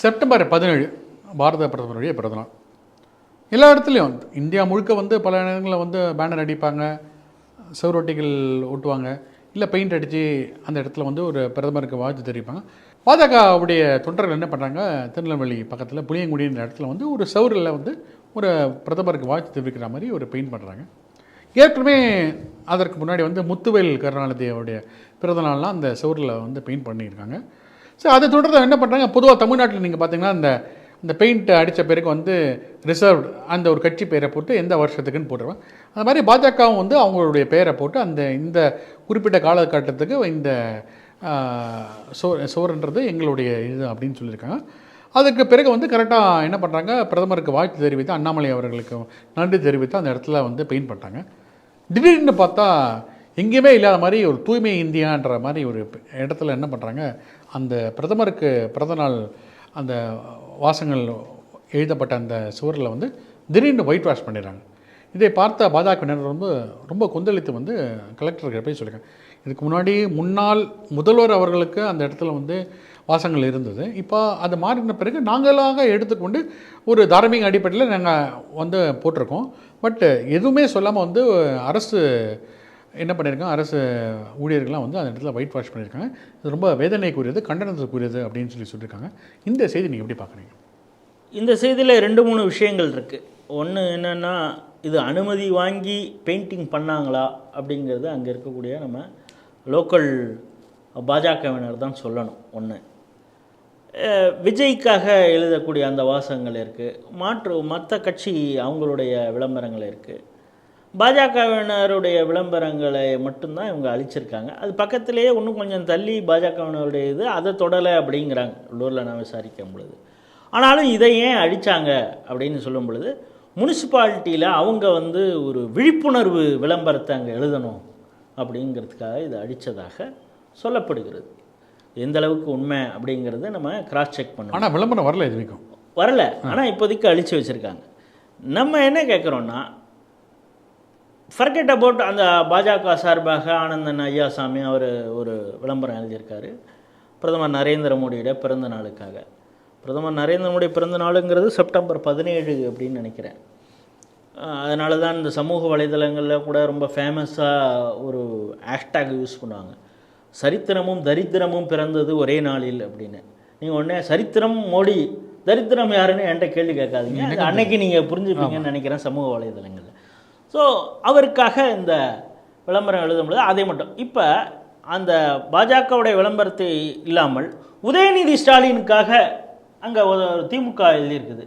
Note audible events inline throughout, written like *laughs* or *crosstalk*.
September பதினேழு பாரத பிரதமருடைய பிறந்தநாள். எல்லா இடத்துலையும் இந்தியா முழுக்க வந்து பல இடங்களில் வந்து பேனர் அடிப்பாங்க செவரொட்டிகள் ஓட்டுவாங்க இல்லை பெயிண்ட் அடித்து அந்த இடத்துல வந்து ஒரு பிரதமருக்கு வாழ்த்து தெரிவிப்பாங்க. பாஜகவுடைய தொண்டர்கள் என்ன பண்ணுறாங்க திருநெல்வேலி பக்கத்தில் புளியங்குடின்ற இடத்துல வந்து ஒரு சவுரில் வந்து ஒரு பிரதமருக்கு வாழ்த்து தெரிவிக்கிற மாதிரி ஒரு பெயிண்ட் பண்ணுறாங்க ஏற்கனவே அதற்கு முன்னாடி வந்து முத்துவேல் கருணாநிதியோடைய பிறந்தநாள்லாம் அந்த சவுரில் வந்து பெயிண்ட் பண்ணியிருக்காங்க. ஸோ அதை தொடர்ந்து என்ன பண்ணுறாங்க பொதுவாக தமிழ்நாட்டில் நீங்கள் பார்த்தீங்கன்னா இந்த இந்த பெயிண்ட் அடித்த பிறகு வந்து ரிசர்வ்டு அந்த ஒரு கட்சி பேரை போட்டு எந்த வருஷத்துக்குன்னு போட்டுருவாங்க. அந்த மாதிரி பாஜகவும் வந்து அவங்களுடைய பேரை போட்டு அந்த இந்த குறிப்பிட்ட காலகட்டத்துக்கு இந்த சோ சோறுன்றது எங்களுடைய இது அப்படின்னு சொல்லியிருக்காங்க. அதுக்கு பிறகு வந்து கரெக்டாக என்ன பண்ணுறாங்க பிரதமருக்கு வாழ்த்து தெரிவித்து அண்ணாமலை அவர்களுக்கு நன்றி தெரிவித்து அந்த இடத்துல வந்து பெயிண்ட் பண்ணிட்டாங்க. திடீர்னு பார்த்தா எங்கேயுமே இல்லாத மாதிரி ஒரு தூய்மை இந்தியான்ற மாதிரி ஒரு இடத்துல என்ன பண்ணுறாங்க அந்த பிரதமருக்கு பிறந்தநாள் அந்த வாசங்கள் எழுதப்பட்ட அந்த சுவரில் வந்து திடீர்னு ஒயிட் வாஷ் பண்ணிடுறாங்க. இதை பார்த்த பாஜகவினர் ரொம்ப ரொம்ப கொந்தளித்து வந்து கலெக்டருக்கு போய் சொல்லியிருக்காங்க. இதுக்கு முன்னாடி முன்னாள் முதல்வர் அவர்களுக்கு அந்த இடத்துல வந்து வாசங்கள் இருந்தது. இப்போ அது மாறின பிறகு நாங்களாக எடுத்துக்கொண்டு ஒரு தார்மீக அடிப்படையில் நாங்கள் வந்து போட்டிருக்கோம். பட் எதுவுமே சொல்லாமல் வந்து அரசு என்ன பண்ணியிருக்காங்க? அரசு ஊழியர்கள்லாம் வந்து அந்த இடத்துல ஒயிட் வாஷ் பண்ணியிருக்காங்க. இது ரொம்ப வேதனைக்குரியது கண்டனத்துக்குரியது அப்படின்னு சொல்லி சொல்லியிருக்காங்க. இந்த செய்தி நீங்கள் எப்படி பார்க்குறீங்க? இந்த செய்தியில் ரெண்டு மூணு விஷயங்கள் இருக்குது ஒன்று என்னென்னா இது அனுமதி வாங்கி பெயிண்டிங் பண்ணாங்களா அப்படிங்கிறது அங்கே இருக்கக்கூடிய நம்ம லோக்கல் பாஜகவினர் தான் சொல்லணும். ஒன்று விஜய்க்காக எழுதக்கூடிய அந்த வாசகங்கள் இருக்குது மாற்று மற்ற கட்சி அவங்களுடைய விளம்பரங்கள் இருக்குது பாஜகவினருடைய விளம்பரங்களை மட்டும்தான் இவங்க அழிச்சிருக்காங்க. அது பக்கத்திலேயே இன்னும் கொஞ்சம் தள்ளி பாஜகவினருடைய இது அதை தொடலை அப்படிங்கிறாங்க. உள்ளூரில் நான் விசாரிக்கும் பொழுது. ஆனாலும் இதை ஏன் அழித்தாங்க அப்படின்னு சொல்லும் பொழுது முனிசிபாலிட்டியில் அவங்க வந்து ஒரு விழிப்புணர்வு விளம்பரத்தை அங்கே எழுதணும் அப்படிங்கிறதுக்காக இதை அடித்ததாக சொல்லப்படுகிறது. எந்த அளவுக்கு உண்மை அப்படிங்கிறத நம்ம கிராஸ் செக் பண்ணணும் ஆனால் விளம்பரம் வரல இது வரைக்கும். வரல. ஆனால் இப்போதைக்கு அழிச்சு வச்சுருக்காங்க. நம்ம என்ன கேட்குறோன்னா ஃபர்கெட் அபவுட் அந்த பாஜக சார்பாக ஆனந்தன் ஐயாசாமி அவர் ஒரு விளம்பரம் எழுதியிருக்காரு. பிரதமர் நரேந்திர மோடியோட பிறந்த நாளுக்காக. பிரதமர் நரேந்திர மோடி பிறந்த நாளுங்கிறது செப்டம்பர் பதினேழு அப்படின்னு நினைக்கிறேன். அதனால தான் இந்த சமூக வலைதளங்களில் கூட ரொம்ப ஃபேமஸாக ஒரு ஹேஷ்டேக் யூஸ் பண்ணுவாங்க. சரித்திரமும் தரித்திரமும் பிறந்தது ஒரே நாளில் அப்படின்னு. நீங்கள் உடனே சரித்திரம் மோடி தரித்திரம் யாருன்னு என்கிட்ட கேள்வி கேட்காதீங்க. அன்னைக்கு நீங்கள் புரிஞ்சுப்பீங்கன்னு நினைக்கிறேன் சமூக வலைதளங்களில். ஸோ அவருக்காக இந்த விளம்பரம் எழுதும்பொழுது அதே மட்டும். இப்போ அந்த பாஜகவுடைய விளம்பரத்தை இல்லாமல் உதயநிதி ஸ்டாலினுக்காக அங்கே ஒரு திமுக எழுதியிருக்குது.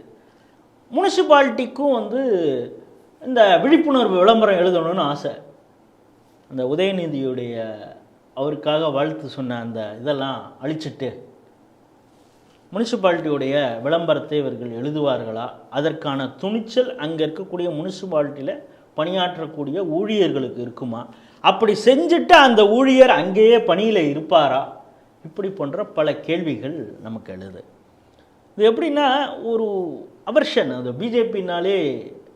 முனிசிபாலிட்டிக்கும் வந்து இந்த விழிப்புணர்வு விளம்பரம் எழுதணும்னு ஆசை. அந்த உதயநிதியுடைய அவருக்காக வாழ்த்து சொன்ன அந்த இதெல்லாம் அழிச்சிட்டு முனிசிபாலிட்டியுடைய விளம்பரத்தை இவர்கள் எழுதுவார்களா? அதற்கான துணிச்சல் அங்கே இருக்கக்கூடிய முனிசிபாலிட்டியில் பணியாற்றக்கூடிய ஊழியர்களுக்கு இருக்குமா? அப்படி செஞ்சுட்டு அந்த ஊழியர் அங்கேயே பணியில் இருப்பாரா? இப்படி போன்ற பல கேள்விகள் நமக்கு எழுது. இது எப்படின்னா ஒரு அவர்ஷன் அது பிஜேபினாலே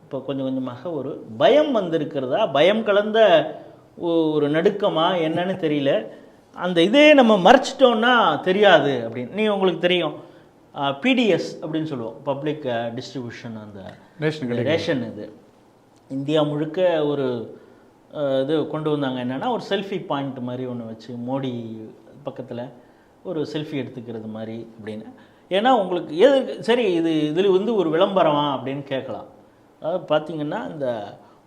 இப்போ கொஞ்சம் கொஞ்சமாக ஒரு பயம் வந்திருக்கிறதா? பயம் கலந்த ஒரு நடுக்கமா? என்னன்னு தெரியல. அந்த இதே நம்ம மறைச்சிட்டோம்னா தெரியாது அப்படின்னு. நீ உங்களுக்கு தெரியும். பிடிஎஸ் அப்படின்னு சொல்லுவோம். பப்ளிக் டிஸ்ட்ரிபியூஷன் அந்த ரேஷன் இது. இந்தியா முழுக்க ஒரு இது கொண்டு வந்தாங்க. என்னென்னா ஒரு செல்ஃபி பாயிண்ட் மாதிரி ஒன்று வச்சு மோடி பக்கத்தில் ஒரு செல்ஃபி எடுத்துக்கிறது மாதிரி அப்படின்னு. ஏன்னா உங்களுக்கு எது சரி இது இதில் வந்து ஒரு விளம்பரமா அப்படின்னு கேட்கலாம். அதாவது பார்த்திங்கன்னா இந்த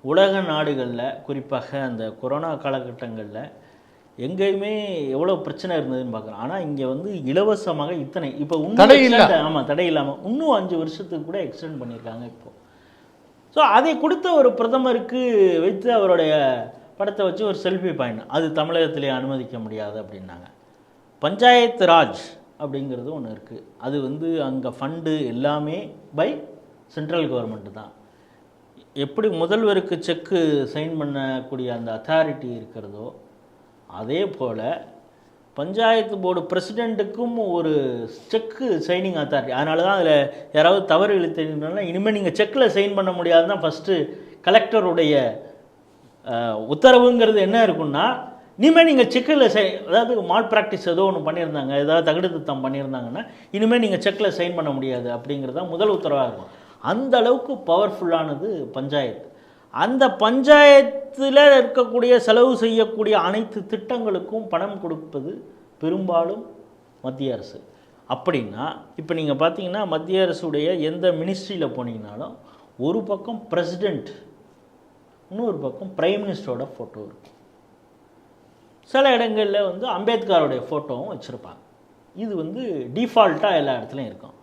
உலக நாடுகளில் குறிப்பாக அந்த கொரோனா காலகட்டங்களில் எங்கேயுமே எவ்வளோ பிரச்சனை இருந்ததுன்னு பார்க்குறோம் ஆனால் இங்கே வந்து இலவசமாக இத்தனை இப்போ தடை இல்ல. ஆமாம் தடை இல்லாமல் இன்னும் அஞ்சு வருஷத்துக்கு கூட எக்ஸ்டெண்ட் பண்ணியிருக்காங்க இப்போ. ஸோ அதை கொடுத்த ஒரு பிரதமருக்கு வைத்து அவருடைய படத்தை வச்சு ஒரு செல்ஃபி பாயிண்ட் அது தமிழகத்திலே அனுமதிக்க முடியாது அப்படின்னாங்க. பஞ்சாயத்து ராஜ் அப்படிங்கிறது ஒன்று இருக்குது அது வந்து அங்கே ஃபண்டு எல்லாமே பை சென்ட்ரல் கவர்மெண்ட்டு தான். எப்படி முதல்வருக்கு செக்கு சைன் பண்ணக்கூடிய அந்த அத்தாரிட்டி இருக்கிறதோ அதே போல் பஞ்சாயத்து போர்டு பிரசிடெண்ட்டுக்கும் ஒரு செக்கு சைனிங் அத்தாரிட்டி அதனால தான் அதில் யாராவது தவறு இழுத்தீங்கன்னா இனிமேல் நீங்கள் செக்கில் சைன் பண்ண முடியாது தான் ஃபஸ்ட்டு கலெக்டருடைய உத்தரவுங்கிறது என்ன இருக்குன்னா இனிமேல் நீங்கள் செக்கில் செய் அதாவது மால் ப்ராக்டிஸ் ஏதோ ஒன்று பண்ணியிருந்தாங்க ஏதாவது தகுடு பண்ணியிருந்தாங்கன்னா இனிமேல் நீங்கள் செக்கில் சைன் பண்ண முடியாது அப்படிங்கிறது தான் முதல் உத்தரவாக இருக்கும். அந்த அளவுக்கு பவர்ஃபுல்லானது பஞ்சாயத்து. அந்த பஞ்சாயத்தில் இருக்கக்கூடிய செலவு செய்யக்கூடிய அனைத்து திட்டங்களுக்கும் பணம் கொடுப்பது பெரும்பாலும் மத்திய அரசு. அப்படின்னா இப்போ நீங்கள் பார்த்தீங்கன்னா மத்திய அரசுடைய எந்த மினிஸ்ட்ரியில் போனீங்கனாலும் ஒரு பக்கம் பிரசிடெண்ட் இன்னொரு பக்கம் பிரைம் மினிஸ்டரோட ஃபோட்டோ இருக்கும். சில இடங்களில் வந்து அம்பேத்கருடைய ஃபோட்டோவும் வச்சுருப்பாங்க. இது வந்து டிஃபால்ட்டாக எல்லா இடத்துலையும் இருக்கும்.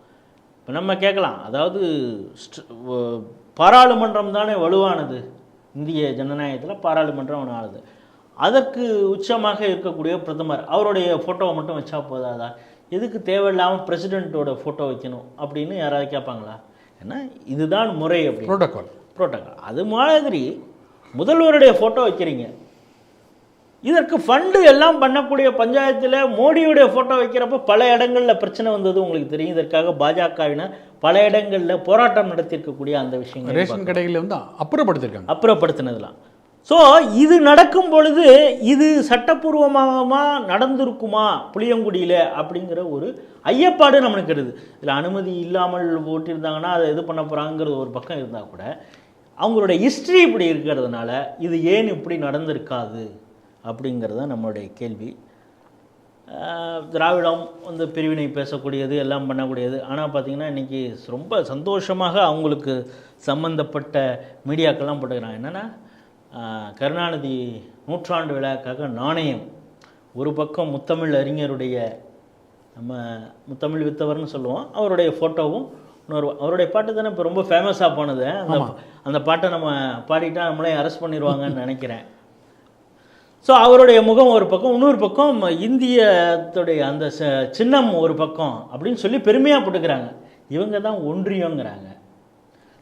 இப்போ நம்ம கேட்கலாம். அதாவது பாராளுமன்றம் தானே வலுவானது. இந்திய ஜனநாயகத்தில் பாராளுமன்றம் வலுவானது அதற்கு உச்சமாக இருக்கக்கூடிய பிரதமர் அவருடைய ஃபோட்டோவை மட்டும் வச்சா போதாதா? எதுக்கு தேவையில்லாமல் பிரசிடெண்ட்டோட ஃபோட்டோ வைக்கணும் அப்படின்னு யாராவது கேட்பாங்களா? ஏன்னா இதுதான் முறை அப்படி ப்ரோட்டோகால் புரோட்டோகால் அது மாதிரி முதல்வருடைய ஃபோட்டோ வைக்கிறீங்க. இதற்கு ஃபண்டு எல்லாம் பண்ணக்கூடிய பஞ்சாயத்தில் மோடியுடைய ஃபோட்டோ வைக்கிறப்ப பல இடங்களில் பிரச்சனை வந்தது உங்களுக்கு தெரியும். இதற்காக பாஜகவினர் பல இடங்களில் போராட்டம் நடத்தியிருக்கக்கூடிய அந்த விஷயங்கள் ரேஷன் கடைகளில் வந்து அப்புறப்படுத்திருக்காங்க. அப்புறப்படுத்தினதுலாம். ஸோ இது நடக்கும் பொழுது இது சட்டப்பூர்வமாக நடந்திருக்குமா புளியங்குடியில் அப்படிங்கிற ஒரு ஐயப்பாடு நம்மளுக்கு இருக்குது. இதில் அனுமதி இல்லாமல் ஓட்டியிருந்தாங்கன்னா அதை இது பண்ண போகிறாங்கிறது ஒரு பக்கம் இருந்தால் கூட அவங்களுடைய ஹிஸ்ட்ரி இப்படி இருக்கிறதுனால இது ஏன் இப்படி நடந்திருக்காது? அப்படிங்கிறது தான் நம்மளுடைய கேள்வி. திராவிடம் வந்து பிரிவினை பேசக்கூடியது எல்லாம் பண்ணக்கூடியது. ஆனால் பார்த்தீங்கன்னா இன்றைக்கி ரொம்ப சந்தோஷமாக அவங்களுக்கு சம்பந்தப்பட்ட மீடியாக்கள்லாம் போட்டுக்கிறாங்க. என்னென்னா கருணாநிதி நூற்றாண்டு விழாக்காக நாணயம். ஒரு பக்கம் முத்தமிழ் அறிஞருடைய நம்ம முத்தமிழ் வித்தவர்னு சொல்லுவோம். அவருடைய ஃபோட்டோவும் இன்னொரு அவருடைய பாட்டு தானே இப்போ ரொம்ப ஃபேமஸாக போனது. அந்த அந்த பாட்டை நம்ம பாடிட்டா நம்மளே அரெஸ்ட் பண்ணிடுவாங்கன்னு நினைக்கிறேன். ஸோ அவருடைய முகம் ஒரு பக்கம் இன்னொரு பக்கம் இந்தியத்துடைய அந்த ச- சின்னம் ஒரு பக்கம் அப்படின்னு சொல்லி பெருமையாக போட்டுக்கிறாங்க. இவங்க தான் ஒன்றியங்கிறாங்க.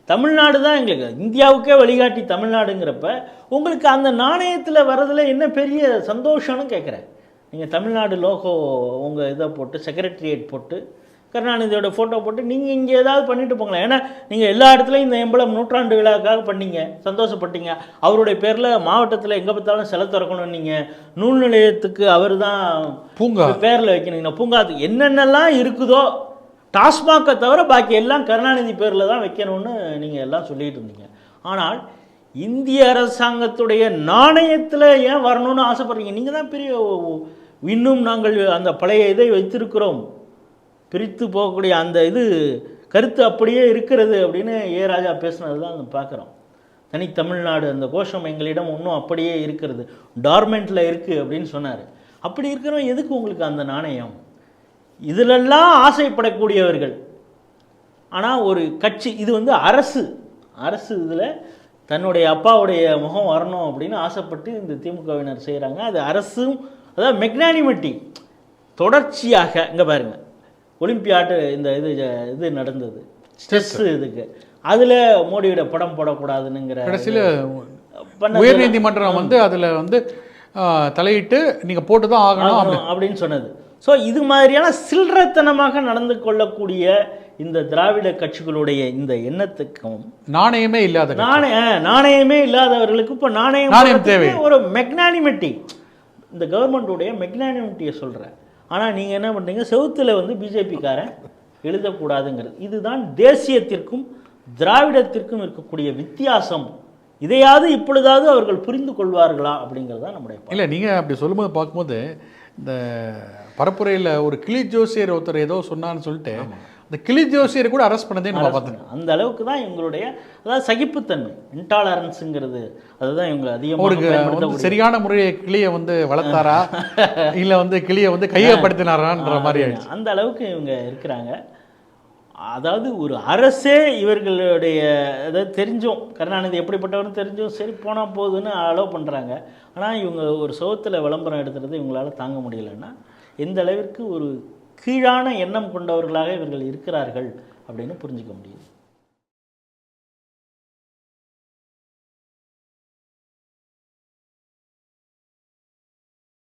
தமிழ்நாடு தான் எங்களுக்கு இந்தியாவுக்கே வழிகாட்டி தமிழ்நாடுங்கிறப்ப உங்களுக்கு அந்த நாணயத்தில் வர்றதுல என்ன பெரிய சந்தோஷம்னு கேட்குறேன் நீங்கள் தமிழ்நாடு லோகோ உங்கள் இதை போட்டு செக்ரட்டரியேட் போட்டு கருணாநிதியோட ஃபோட்டோ போட்டு நீங்கள் இங்கே ஏதாவது பண்ணிட்டு போங்களேன். ஏன்னா நீங்கள் எல்லா இடத்துலையும் இந்த எம்பளம் நூற்றாண்டு விழாக்காக பண்ணீங்க. சந்தோஷப்பட்டீங்க. அவருடைய பேரில் மாவட்டத்தில் எங்கே பார்த்தாலும் சிலை திறக்கணும் நீங்கள் நூல் நிலையத்துக்கு அவர் தான் பூங்கா பேரில் வைக்கணுங்கண்ணா பூங்காத்து என்னென்னலாம் இருக்குதோ டாஸ்மாகை தவிர பாக்கி எல்லாம் கருணாநிதி பேரில் தான் வைக்கணும்னு நீங்கள் எல்லாம் சொல்லிட்டு இருந்தீங்க. ஆனால் இந்திய அரசாங்கத்துடைய நாணயத்தில் ஏன் வரணும்னு ஆசைப்படுறீங்க? நீங்கள் தான் பெரிய இன்னும் நாங்கள் அந்த பழைய இதை வைத்திருக்கிறோம். பிரித்து போகக்கூடிய அந்த இது கருத்து அப்படியே இருக்கிறது அப்படின்னு ஏ ராஜா பேசுனது தான் பார்க்குறோம். தனி தமிழ்நாடு அந்த கோஷம் எங்களிடம் இன்னும் அப்படியே இருக்கிறது. டார்மெண்ட்டில் இருக்குது அப்படின்னு சொன்னார். அப்படி இருக்கிறவன் எதுக்கு உங்களுக்கு அந்த நாணயம்? இதிலெல்லாம் ஆசைப்படக்கூடியவர்கள். ஆனால் ஒரு கட்சி இது வந்து அரசு. அரசு இதில் தன்னுடைய அப்பாவுடைய முகம் வரணும் அப்படின்னு ஆசைப்பட்டு இந்த திமுகவினர் செய்கிறாங்க அது அரசும் அதாவது மெக்னானிமிட்டி தொடர்ச்சியாக இங்கே பாருங்கள் ஒலிம்பியாட்டு இந்த இது இது நடந்தது. ஸ்ட்ரெஸ் இதுக்கு. அதில் மோடியோட படம் போடக்கூடாதுங்கிற கடைசியில் உயர்நீதிமன்றம் வந்து அதில் வந்து தலையிட்டு நீங்கள் போட்டு தான் ஆகணும் அப்படி ஆகணும் அப்படின்னு. சொன்னது. ஸோ இது மாதிரியான சில்லறத்தனமாக நடந்து கொள்ளக்கூடிய இந்த திராவிட கட்சிகளுடைய இந்த எண்ணத்துக்கும் நாணயமே இல்லாத. நாணய நாணயமே இல்லாதவர்களுக்கு இப்போ நாணயம் நாணயம் தேவை. ஒரு மெக்னானிமிட்டி இந்த கவர்மெண்ட்டுடைய மெக்னானிமிட்டியை சொல்கிறேன் ஆனால் நீங்கள் என்ன பண்ணுறீங்க செவுத்தில் வந்து பிஜேபிக்காரன் எழுதக்கூடாதுங்கிறது. இதுதான் தேசியத்திற்கும் திராவிடத்திற்கும் இருக்கக்கூடிய வித்தியாசம். இதையாவது இப்பொழுதாவது அவர்கள் புரிந்து கொள்வார்களா அப்படிங்கிறது தான் நம்முடைய. இல்லை நீங்கள் அப்படி சொல்லும்போது பார்க்கும்போது இந்த பரப்புரையில் ஒரு கிளி ஜோசியர் ஒருத்தர் ஏதோ சொன்னான்னு சொல்லிட்டு அந்த கிளி ஜோசியரை கூட அரெஸ்ட் பண்ணதே நம்ம பார்த்தோம் அந்த அளவுக்கு தான் இவங்களுடைய அதாவது சகிப்புத்தன்மை இன்டாலரன்ஸுங்கிறது அதுதான் இவங்க அதிகமாக சரியான முறையை கிளியை வந்து வளர்த்தாரா? *laughs* இல்லை வந்து கிளியை வந்து கையப்படுத்தினாரான்ற மாதிரி ஆயிடுச்சு. அந்த அளவுக்கு இவங்க இருக்கிறாங்க. அதாவது ஒரு அரசே இவர்களுடைய அதாவது தெரிஞ்சும் கருணாநிதி எப்படிப்பட்டவர்னு தெரிஞ்சும் சரி போனால் போகுதுன்னு அலோவ் பண்ணுறாங்க ஆனால் இவங்க ஒரு சோகத்தில் விளம்பரம் எடுத்துறது இவங்களால தாங்க முடியலன்னா எந்த அளவிற்கு ஒரு கீழான எண்ணம் கொண்டவர்களாக இவர்கள் இருக்கிறார்கள் அப்படின்னு புரிஞ்சுக்க முடியுது.